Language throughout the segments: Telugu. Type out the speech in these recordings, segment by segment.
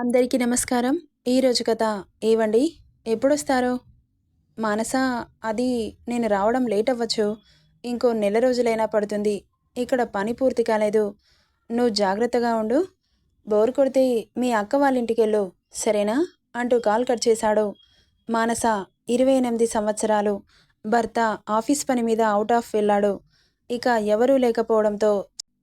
అందరికీ నమస్కారం. ఈరోజు కథ ఏవండి ఎప్పుడొస్తారు? మానస అది నేను రావడం లేట్ అవ్వచ్చు. ఇంకో నెల రోజులైనా పడుతుంది. ఇక్కడ పని పూర్తి కాలేదు. నువ్వు జాగ్రత్తగా ఉండు. బోర్ కొడితే మీ అక్క వాళ్ళింటికెళ్ళు సరేనా? అంటూ కాల్ కట్ చేశాడు. మానస ఇరవై ఎనిమిది సంవత్సరాలు. భర్త ఆఫీస్ పని మీద అవుట్ ఆఫ్ వెళ్ళాడు. ఇక ఎవరూ లేకపోవడంతో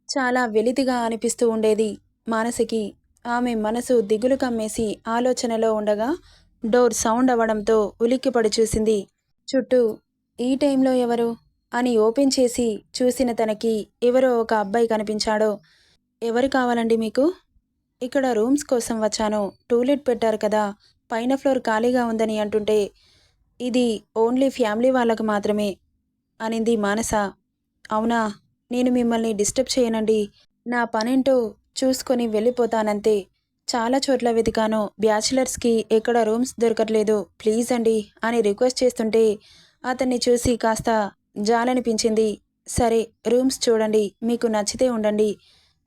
చాలా వెలితిగా అనిపిస్తూ ఉండేది మానసికి ఆమె మనసు దిగులు కమ్మేసి ఆలోచనలో ఉండగా డోర్ సౌండ్ అవ్వడంతో ఉలిక్కిపడి చూసింది. చుట్టూ ఈ టైంలో ఎవరు? అని ఓపెన్ చేసి చూసిన తనకి ఎవరో ఒక అబ్బాయి కనిపించాడో ఎవరు కావాలండి మీకు? ఇక్కడ రూమ్స్ కోసం వచ్చాను. టూలెట్ పెట్టారు కదా పైన ఫ్లోర్ ఖాళీగా ఉందని అంటుంటే ఇది ఓన్లీ ఫ్యామిలీ వాళ్ళకు మాత్రమే అనింది మానస. అవునా? నేను మిమ్మల్ని డిస్టర్బ్ చేయనండి. నా పనేంటో చూసుకొని వెళ్ళిపోతానంతే. చాలా చోట్ల వెతికాను. బ్యాచిలర్స్కి ఎక్కడ రూమ్స్ దొరకట్లేదు. ప్లీజ్ అండి అని రిక్వెస్ట్ చేస్తుంటే అతన్ని చూసి కాస్త జాలనిపించింది. సరే రూమ్స్ చూడండి. మీకు నచ్చితే ఉండండి.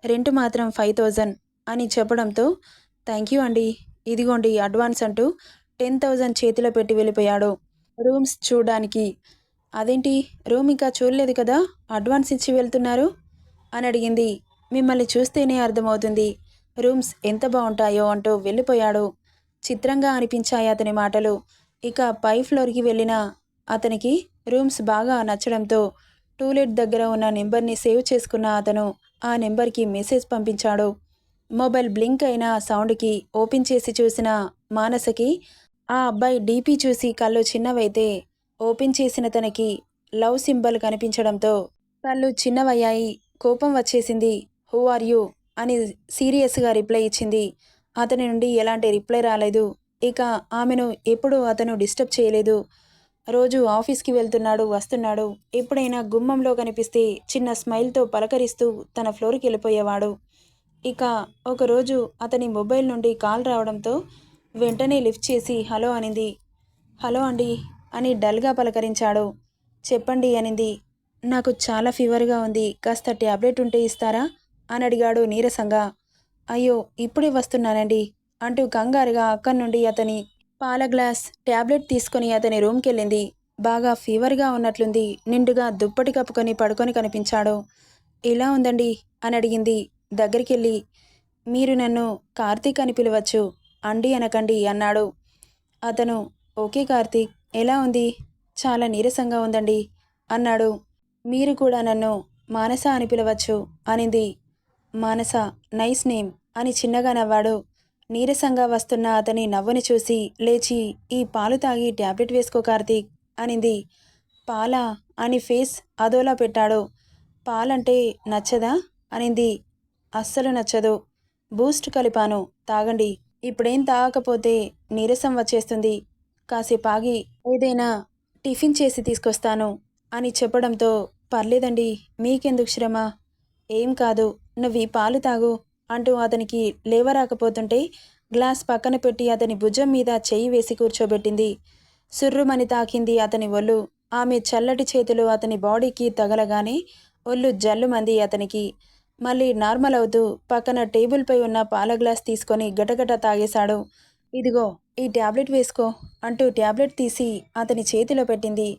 రెంట్ మాత్రం ఫైవ్ థౌజండ్ అని చెప్పడంతో థ్యాంక్ యూ అండి. ఇదిగోండి అడ్వాన్స్ అంటూ టెన్ థౌజండ్ చేతిలో పెట్టి వెళ్ళిపోయాడు. రూమ్స్ చూడడానికి అదేంటి రూమ్ ఇంకా చూడలేదు కదా అడ్వాన్స్ ఇచ్చి వెళ్తున్నారు? అని అడిగింది. మిమ్మల్ని చూస్తేనే అర్థమవుతుంది. రూమ్స్ ఎంత బాగుంటాయో అంటూ వెళ్ళిపోయాడు. చిత్రంగా అనిపించాయి అతని మాటలు. ఇక పై ఫ్లోర్కి వెళ్ళిన అతనికి రూమ్స్ బాగా నచ్చడంతో టూలెట్ దగ్గర ఉన్న నెంబర్ని సేవ్ చేసుకున్న అతను ఆ నెంబర్కి మెసేజ్ పంపించాడు. మొబైల్ బ్లింక్ అయిన సౌండ్కి ఓపెన్ చేసి చూసిన మానసకి ఆ అబ్బాయి డీపీ చూసి కళ్ళు చిన్నవైతే ఓపెన్ చేసిన తనకి లవ్ సింబల్ కనిపించడంతో కళ్ళు చిన్నవయ్యాయి. కోపం వచ్చేసింది. Who are you? అని సీరియస్గా రిప్లై ఇచ్చింది. అతని నుండి ఎలాంటి రిప్లై రాలేదు. ఇక ఆమెను ఎప్పుడూ అతను డిస్టర్బ్ చేయలేదు. రోజు ఆఫీస్కి వెళ్తున్నాడు వస్తున్నాడు. ఎప్పుడైనా గుమ్మంలో కనిపిస్తే చిన్న స్మైల్తో పలకరిస్తూ తన ఫ్లోర్కి వెళ్ళిపోయేవాడు. ఇక ఒకరోజు అతని మొబైల్ నుండి కాల్ రావడంతో వెంటనే లిఫ్ట్ చేసి హలో అనింది. హలో అండి అని డల్గా పలకరించాడు. చెప్పండి అనింది. నాకు చాలా ఫీవర్గా ఉంది. కాస్త ట్యాబ్లెట్ ఉంటే ఇస్తారా? అని అడిగాడు నీరసంగా. అయ్యో ఇప్పుడే వస్తున్నానండి అంటూ కంగారుగా అక్కడి నుండి అతని పాల గ్లాస్ ట్యాబ్లెట్ తీసుకొని అతని రూమ్కెళ్ళింది. బాగా ఫీవర్గా ఉన్నట్లుంది. నిండుగా దుప్పటి కప్పుకొని పడుకొని కనిపించాడు. ఎలా ఉందండి? అని అడిగింది దగ్గరికెళ్ళి. మీరు నన్ను కార్తీక్ అని పిలవచ్చు. అండి అనకండి అన్నాడు. అతను ఓకే కార్తీక్ ఎలా ఉంది? చాలా నీరసంగా ఉందండి అన్నాడు. మీరు కూడా నన్ను మానస అని పిలవచ్చు అనింది. మానస నైస్ నేమ్ అని చిన్నగా నవ్వాడు. నీరసంగా వస్తున్న అతని నవ్వుని చూసి లేచి ఈ పాలు తాగి ట్యాబ్లెట్ వేసుకో కార్తీక్ అనింది. పాలా? అని ఫేస్ అదోలా పెట్టాడు. పాలంటే నచ్చదా? అనింది. అస్సలు నచ్చదు. బూస్ట్ కలిపాను తాగండి. ఇప్పుడేం తాగకపోతే నీరసం వచ్చేస్తుంది. కాసేపాగి ఏదైనా టిఫిన్ చేసి తీసుకొస్తాను అని చెప్పడంతో పర్లేదండి మీకెందుకు శ్రమ? ఏం కాదు నువ్వు పాలు తాగు అంటూ అతనికి లేవరాకపోతుంటే గ్లాస్ పక్కన పెట్టి అతని భుజం మీద చెయ్యి వేసి కూర్చోబెట్టింది. సుర్రుమని తాకింది అతని ఒళ్ళు. ఆమె చల్లటి చేతులు అతని బాడీకి తగలగానే ఒళ్ళు జల్లుమంది అతనికి. మళ్ళీ నార్మల్ అవుతూ పక్కన టేబుల్పై ఉన్న పాల గ్లాస్ తీసుకొని గటగట తాగేశాడు. ఇదిగో ఈ ట్యాబ్లెట్ వేసుకో అంటూ ట్యాబ్లెట్ తీసి అతని చేతిలో పెట్టింది.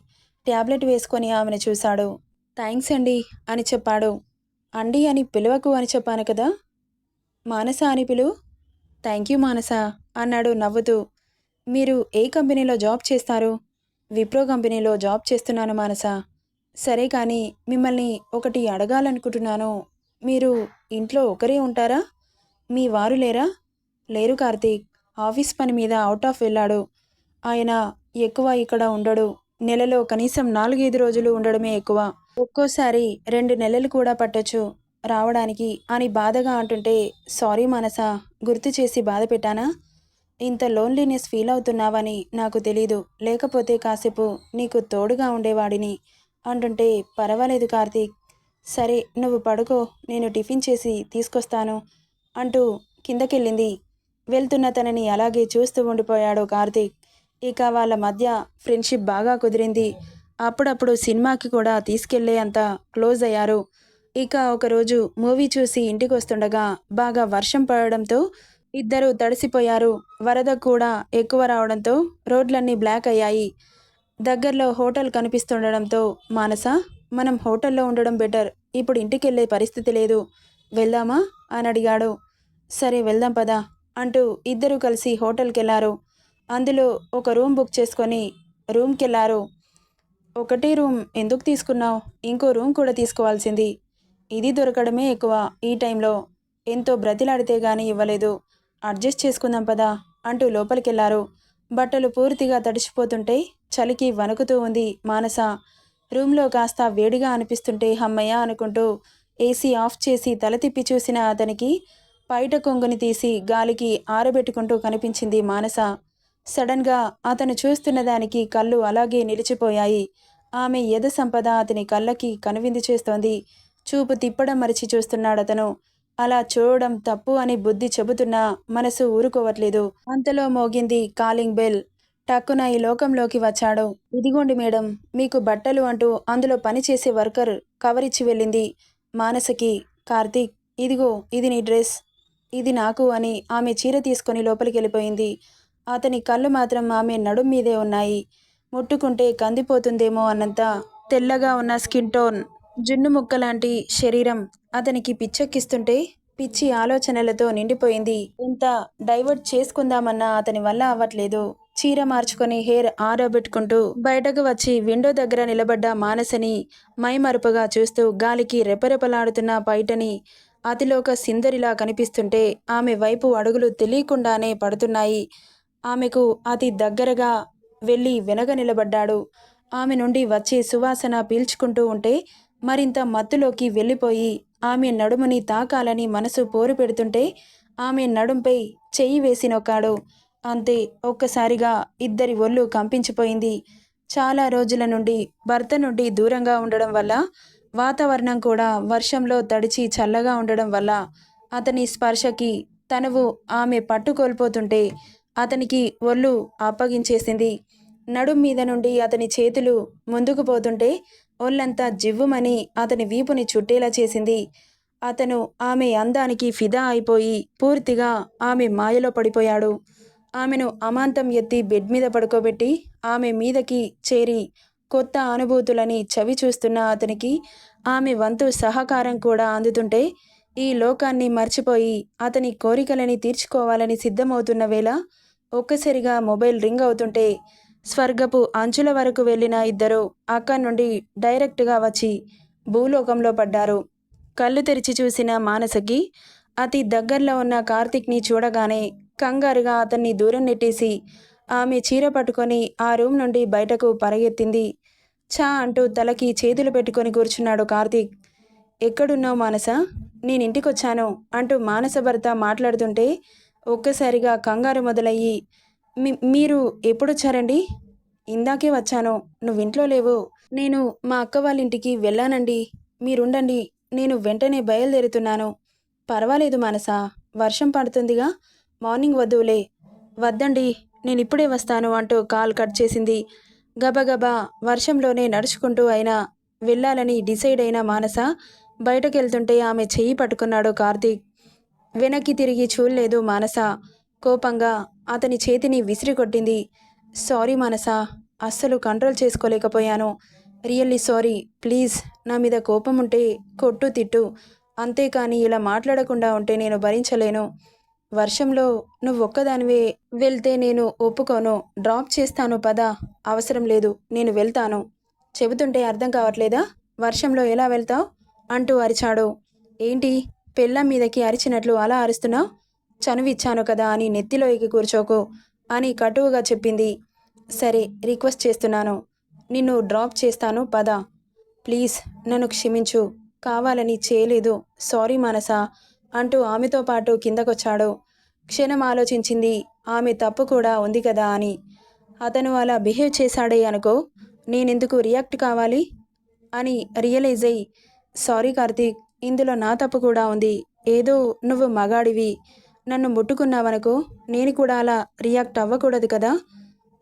ట్యాబ్లెట్ వేసుకొని ఆమెను చూశాడు. థ్యాంక్స్ అండి అని చెప్పాడు. అండి అని పిలవకు అని చెప్పాను కదా! మానస అని పిలువు. యూ మానస అన్నాడు నవ్వుతూ. మీరు ఏ కంపెనీలో జాబ్ చేస్తారు? విప్రో కంపెనీలో జాబ్ చేస్తున్నాను మానస. సరే కానీ మిమ్మల్ని ఒకటి అడగాలనుకుంటున్నాను. మీరు ఇంట్లో ఒకరే ఉంటారా? మీ వారు లేరా? లేరు కార్తీక్. ఆఫీస్ పని మీద అవుట్ ఆఫ్ వెళ్ళాడు. ఆయన ఎక్కువ ఇక్కడ ఉండడు. నెలలో కనీసం నాలుగైదు రోజులు ఉండడమే ఎక్కువ. ఒక్కోసారి రెండు నెలలు కూడా పట్టొచ్చు రావడానికి అని బాధగా అంటుంటే సారీ మనస గుర్తు చేసి బాధ పెట్టానా? ఇంత లోన్లీనెస్ ఫీల్ అవుతున్నావని నాకు తెలీదు. లేకపోతే కాసేపు నీకు తోడుగా ఉండేవాడిని అంటుంటే పర్వాలేదు కార్తీక్. సరే నువ్వు పడుకో నేను టిఫిన్ చేసి తీసుకొస్తాను అంటూ కిందకెళ్ళింది. వెళ్తున్న తనని అలాగే చూస్తూ ఉండిపోయాడు కార్తీక్. ఇక వాళ్ళ మధ్య ఫ్రెండ్షిప్ బాగా కుదిరింది. అప్పుడప్పుడు సినిమాకి కూడా తీసుకెళ్ళే అంత క్లోజ్ అయ్యారు. ఇక ఒకరోజు మూవీ చూసి ఇంటికి వస్తుండగా బాగా వర్షం పడడంతో ఇద్దరు తడిసిపోయారు. వరద కూడా ఎక్కువ రావడంతో రోడ్లన్నీ బ్లాక్ అయ్యాయి. దగ్గరలో హోటల్ కనిపిస్తుండడంతో మానస మనం హోటల్లో ఉండడం బెటర్ ఇప్పుడు ఇంటికి వెళ్ళే పరిస్థితి లేదు. వెళ్దామా? అని అడిగాడు. సరే వెళ్దాం పదా అంటూ ఇద్దరు కలిసి హోటల్కి వెళ్ళారు అందులో ఒక రూమ్ బుక్ చేసుకొని రూమ్కి వెళ్ళారు ఒకటే రూమ్ ఎందుకు తీసుకున్నావు? ఇంకో రూమ్ కూడా తీసుకోవాల్సింది. ఇది దొరకడమే ఎక్కువ ఈ టైంలో. ఎంతో బ్రతిలాడితే గానీ ఇవ్వలేదు. అడ్జస్ట్ చేసుకుందాం పదా అంటూ లోపలికెళ్ళారు. బట్టలు పూర్తిగా తడిచిపోతుంటే చలికి వణుకుతూ ఉంది మానస. రూమ్లో కాస్త వేడిగా అనిపిస్తుంటే హమ్మయ్య అనుకుంటూ ఏసీ ఆఫ్ చేసి తల తిప్పి చూసిన అతనికి పైట కొంగుని తీసి గాలికి ఆరబెట్టుకుంటూ కనిపించింది మానస. సడన్గా అతను చూస్తున్న దానికి కళ్ళు అలాగే నిలిచిపోయాయి. ఆమె ఎద సంపద అతని కళ్ళకి కనువిందు చేస్తోంది. చూపు తిప్పడం మరిచి చూస్తున్నాడతను. అలా చూడడం తప్పు అని బుద్ధి చెబుతున్నా మనసు ఊరుకోవట్లేదు. అంతలో మోగింది కాలింగ్ బెల్. టక్కున ఈ లోకంలోకి వచ్చాడు. ఇదిగోండి మేడం మీకు బట్టలు అంటూ అందులో పనిచేసే వర్కర్ కవర్ ఇచ్చి వెళ్ళింది. మానసకి కార్తీక్ ఇదిగో ఇది నీ డ్రెస్ ఇది నాకు అని ఆమె చీర తీసుకొని లోపలికి వెళ్ళిపోయింది అతని కళ్ళు మాత్రం ఆమె నడుం మీదే ఉన్నాయి. ముట్టుకుంటే కందిపోతుందేమో అన్నంత తెల్లగా ఉన్న స్కిన్ టోన్ జున్ను ముక్క లాంటి శరీరం. అతనికి పిచ్చెక్కిస్తుంటే పిచ్చి ఆలోచనలతో నిండిపోయింది. ఇంత డైవర్ట్ చేసుకుందామన్నా అతని వల్ల అవ్వట్లేదు. చీర మార్చుకొని హెయిర్ ఆరబెట్టుకుంటూ బయటకు వచ్చి విండో దగ్గర నిలబడ్డ మానసని మైమరుపుగా చూస్తూ గాలికి రెపరెపలాడుతున్న బయటని అతిలోక సిందరిలా కనిపిస్తుంటే ఆమె వైపు అడుగులు తెలియకుండానే పడుతున్నాయి. ఆమెకు అతి దగ్గరగా వెళ్ళి వెనక నిలబడ్డాడు. ఆమె నుండి వచ్చే సువాసన పీల్చుకుంటూ ఉంటే మరింత మత్తులోకి వెళ్ళిపోయి ఆమె నడుముని తాకాలని మనసు పోరు పెడుతుంటే ఆమె నడుంపై చెయ్యి వేసి నొక్కాడు. అంతే ఒక్కసారిగా ఇద్దరి ఒళ్ళు కంపించిపోయింది. చాలా రోజుల నుండి భర్త నుండి దూరంగా ఉండడం వల్ల వాతావరణం కూడా వర్షంలో తడిచి చల్లగా ఉండడం వల్ల అతని స్పర్శకి తనువు ఆమె పట్టు కోల్పోతుంటే అతనికి ఒళ్ళు అప్పగించేసింది. నడుం మీద నుండి అతని చేతులు ముందుకు పోతుంటే ఒళ్ళంతా జివ్వుమని అతని వీపుని చుట్టేలా చేసింది. అతను ఆమె అందానికి ఫిదా అయిపోయి పూర్తిగా ఆమె మాయలో పడిపోయాడు. ఆమెను అమాంతం ఎత్తి బెడ్ మీద పడుకోబెట్టి ఆమె మీదకి చేరి కొత్త అనుభూతులని చవి చూస్తున్న అతనికి ఆమె వంతు సహకారం కూడా అందుతుంటే ఈ లోకాన్ని మర్చిపోయి అతని కోరికలని తీర్చుకోవాలని సిద్ధమవుతున్న వేళ ఒక్కసారిగా మొబైల్ రింగ్ అవుతుంటే స్వర్గపు అంచుల వరకు వెళ్ళిన ఇద్దరు అక్కడి నుండి డైరెక్ట్గా వచ్చి భూలోకంలో పడ్డారు. కళ్ళు తెరిచి చూసిన మానసకి అతి దగ్గరలో ఉన్న కార్తిక్ని చూడగానే కంగారుగా అతన్ని దూరం నెట్టేసి ఆమె చీర పట్టుకొని ఆ రూమ్ నుండి బయటకు పరగెత్తింది. చా అంటూ తలకి చేతులు పెట్టుకొని కూర్చున్నాడు కార్తీక్. ఎక్కడున్నావు మానస? నేను ఇంటికొచ్చాను అంటూ మానస భర్త మాట్లాడుతుంటే ఒక్కసారిగా కంగారు మొదలయ్యి మీ మీరు ఎప్పుడొచ్చారండి? ఇందాకే వచ్చాను. నువ్వు ఇంట్లో లేవు. నేను మా అక్క వాళ్ళ ఇంటికి వెళ్ళానండి. మీరుండండి. నేను వెంటనే బయలుదేరుతున్నాను. పర్వాలేదు మానస. వర్షం పడుతుందిగా. మార్నింగ్ వద్దులే వద్దండి. నేను ఇప్పుడే వస్తాను అంటూ కాల్ కట్ చేసింది. గబగబా వర్షంలోనే నడుచుకుంటూ అయినా వెళ్ళాలని డిసైడ్ అయిన మానస బయటకెళ్తుంటే ఆమె చెయ్యి పట్టుకున్నాడు కార్తీక్. వెనక్కి తిరిగి చూడలేదు మానస. కోపంగా అతని చేతిని విసిరి కొట్టింది సారీ మానస అస్సలు కంట్రోల్ చేసుకోలేకపోయాను. Really sorry please. నా మీద కోపం ఉంటే కొట్టు తిట్టు. అంతేకాని ఇలా మాట్లాడకుండా ఉంటే నేను భరించలేను. వర్షంలో నువ్వు ఒక్కదానివే వెళ్తే నేను ఒప్పుకోను. డ్రాప్ చేస్తాను పద. అవసరం లేదు. నేను వెళ్తాను. చెబుతుంటే అర్థం కావట్లేదా? వర్షంలో ఎలా వెళ్తావు? అంటూ అరిచాడు. ఏంటి? పెళ్ళం మీదకి అరిచినట్లు అలా అరుస్తున్నావు చనువిచ్చాను కదా అని నెత్తిలో ఎక్కి కూర్చోకు అని కటువుగా చెప్పింది. సరే రిక్వెస్ట్ చేస్తున్నాను. నిన్ను డ్రాప్ చేస్తాను పద. ప్లీజ్ నన్ను క్షమించు. కావాలని చేయలేదు. సారీ మానస అంటూ ఆమెతో పాటు కిందకొచ్చాడు. క్షణం ఆలోచించింది ఆమె తప్పు కూడా ఉంది కదా అని. అతను అలా బిహేవ్ చేశాడే అనుకో నేనెందుకు రియాక్ట్ కావాలి? అని రియలైజ్ అయ్యి సారీ కార్తీక్ ఇందులో నా తప్పు కూడా ఉంది. ఏదో నువ్వు మగాడివి. నన్ను ముట్టుకున్నావనుకో నేను కూడా అలా రియాక్ట్ అవ్వకూడదు కదా?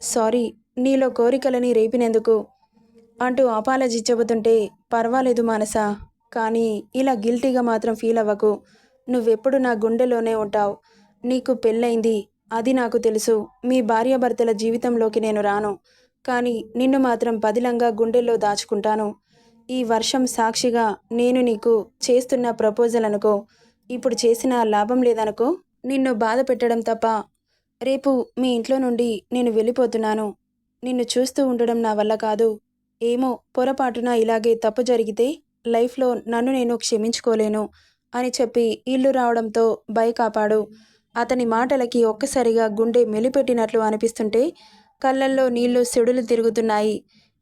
సారీ నీలో కోరికలని రేపినందుకు. అంటూ అపాలజీ చెబుతుంటే పర్వాలేదు మానస. కానీ ఇలా గిల్టీగా మాత్రం ఫీల్ అవ్వకు. నువ్వెప్పుడు నా గుండెలోనే ఉంటావు. నీకు పెళ్ళైంది అది నాకు తెలుసు. మీ భార్యాభర్తల జీవితంలోకి నేను రాను. కానీ నిన్ను మాత్రం పదిలంగా గుండెల్లో దాచుకుంటాను. ఈ వర్షం సాక్షిగా నేను నీకు చేస్తున్న ప్రపోజల్ అనుకో. ఇప్పుడు చేసిన లాభం లేదనుకో నిన్ను బాధ పెట్టడం తప్ప. రేపు మీ ఇంట్లో నుండి నేను వెళ్ళిపోతున్నాను. నిన్ను చూస్తూ ఉండడం నా వల్ల కాదు. ఏమో పొరపాటున ఇలాగే తప్పు జరిగితే లైఫ్లో నన్ను నేను క్షమించుకోలేను అని చెప్పి ఇల్లు రావడంతో భయకాపాడు అతని మాటలకి ఒక్కసారిగా గుండె మెలిపెట్టినట్లు అనిపిస్తుంటే కళ్ళల్లో నీళ్ళు సెడులు తిరుగుతున్నాయి.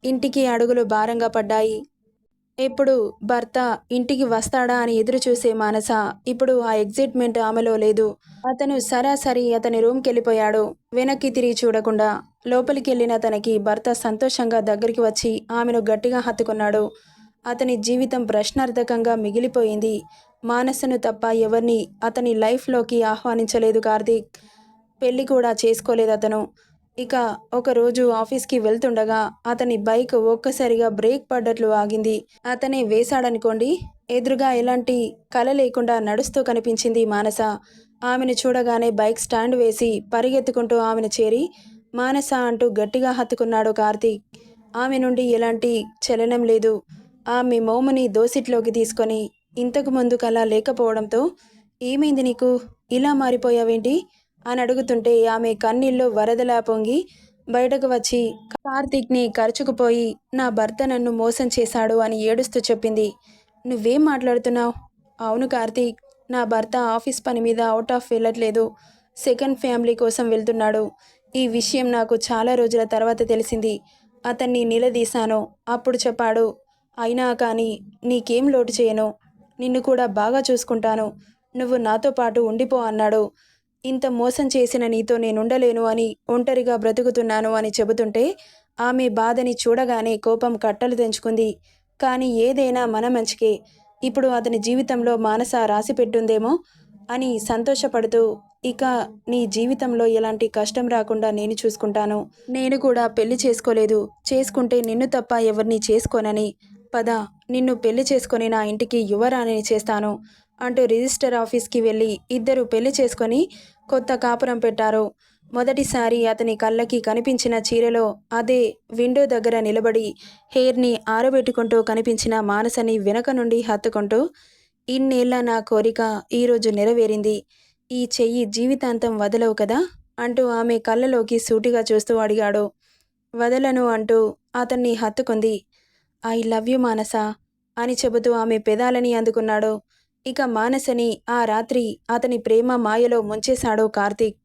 ఇంటికి అడుగులు భారంగా పడ్డాయి. ఇప్పుడు భర్త ఇంటికి వస్తాడా అని ఎదురు చూసే మానస ఇప్పుడు ఆ ఎగ్జైట్మెంట్ ఆమెలో లేదు. అతను సరాసరి అతని రూమ్కి వెళ్ళిపోయాడు వెనక్కి తిరిగి చూడకుండా లోపలికి వెళ్ళిన తనకి భర్త సంతోషంగా దగ్గరికి వచ్చి ఆమెను గట్టిగా హత్తుకున్నాడు. అతని జీవితం ప్రశ్నార్థకంగా మిగిలిపోయింది. మానసను తప్ప ఎవరిని అతని లైఫ్లోకి ఆహ్వానించలేదు కార్తీక్. పెళ్ళి కూడా చేసుకోలేదు అతను. ఇక ఒకరోజు ఆఫీస్కి వెళ్తుండగా అతని బైక్ ఒక్కసారిగా బ్రేక్ పడ్డట్లు ఆగింది. అతనే వేశాడనుకోండి ఎదురుగా ఎలాంటి కల లేకుండా నడుస్తూ కనిపించింది మానస. ఆమెను చూడగానే బైక్ స్టాండ్ వేసి పరిగెత్తుకుంటూ ఆమెను చేరి మానస అంటూ గట్టిగా హత్తుకున్నాడు కార్తీక్. ఆమె నుండి ఎలాంటి చలనం లేదు. ఆమె మోముని దోసిట్లోకి తీసుకొని ఇంతకు ముందు కలా లేకపోవడంతో ఏమైంది నీకు? ఇలా మారిపోయావేంటి? అని అడుగుతుంటే ఆమె కన్నీళ్ళు వరదలా పొంగి బయటకు వచ్చి కార్తీక్ని కరుచుకుపోయి నా భర్త నన్ను మోసం చేశాడు అని ఏడుస్తూ చెప్పింది. నువ్వేం మాట్లాడుతున్నావు? అవును కార్తీక్ నా భర్త ఆఫీస్ పని మీద అవుట్ ఆఫ్ వెళ్ళట్లేదు. సెకండ్ ఫ్యామిలీ కోసం వెళ్తున్నాడు. ఈ విషయం నాకు చాలా రోజుల తర్వాత తెలిసింది. అతన్ని నిలదీశాను. అప్పుడు చెప్పాడు అయినా కానీ నీకేం లోటు చేయను. నిన్ను కూడా బాగా చూసుకుంటాను. నువ్వు నాతో పాటు ఉండిపో అన్నాడు. ఇంత మోసం చేసిన నీతో నేనుండలేను అని ఒంటరిగా బ్రతుకుతున్నాను అని చెబుతుంటే ఆమె బాధని చూడగానే కోపం కట్టలు తెంచుకుంది. కానీ ఏదైనా మన మంచికే. ఇప్పుడు అతని జీవితంలో మానస రాసి పెట్టుందేమో అని సంతోషపడుతూ ఇక నీ జీవితంలో ఎలాంటి కష్టం రాకుండా నేను చూసుకుంటాను. నేను కూడా పెళ్ళి చేసుకోలేదు. చేసుకుంటే నిన్ను తప్ప ఎవరిని చేసుకోనని. పద నిన్ను పెళ్ళి చేసుకొని నా ఇంటికి యువరాణిని చేస్తాను. అంటూ రిజిస్టర్ ఆఫీస్కి వెళ్ళి ఇద్దరు పెళ్ళి చేసుకొని కొత్త కాపురం పెట్టారు. మొదటిసారి అతని కళ్ళకి కనిపించిన చీరలో అదే విండో దగ్గర నిలబడి హెయిర్ని ఆరబెట్టుకుంటూ కనిపించిన మానసని వెనక నుండి హత్తుకుంటూ ఇన్నేళ్ళ నా కోరిక ఈరోజు నెరవేరింది. ఈ చెయ్యి జీవితాంతం వదలవు కదా అంటూ ఆమె కళ్ళలోకి సూటిగా చూస్తూ అడిగాడు. వదలను అంటూ అతన్ని హత్తుకుంది. ఐ లవ్ యు మానస అని చెబుతూ ఆమె పెదాలని అందుకున్నాడు. ఇక మానసని ఆ రాత్రి అతని ప్రేమ మాయలో ముంచేశాడో కార్తీక్.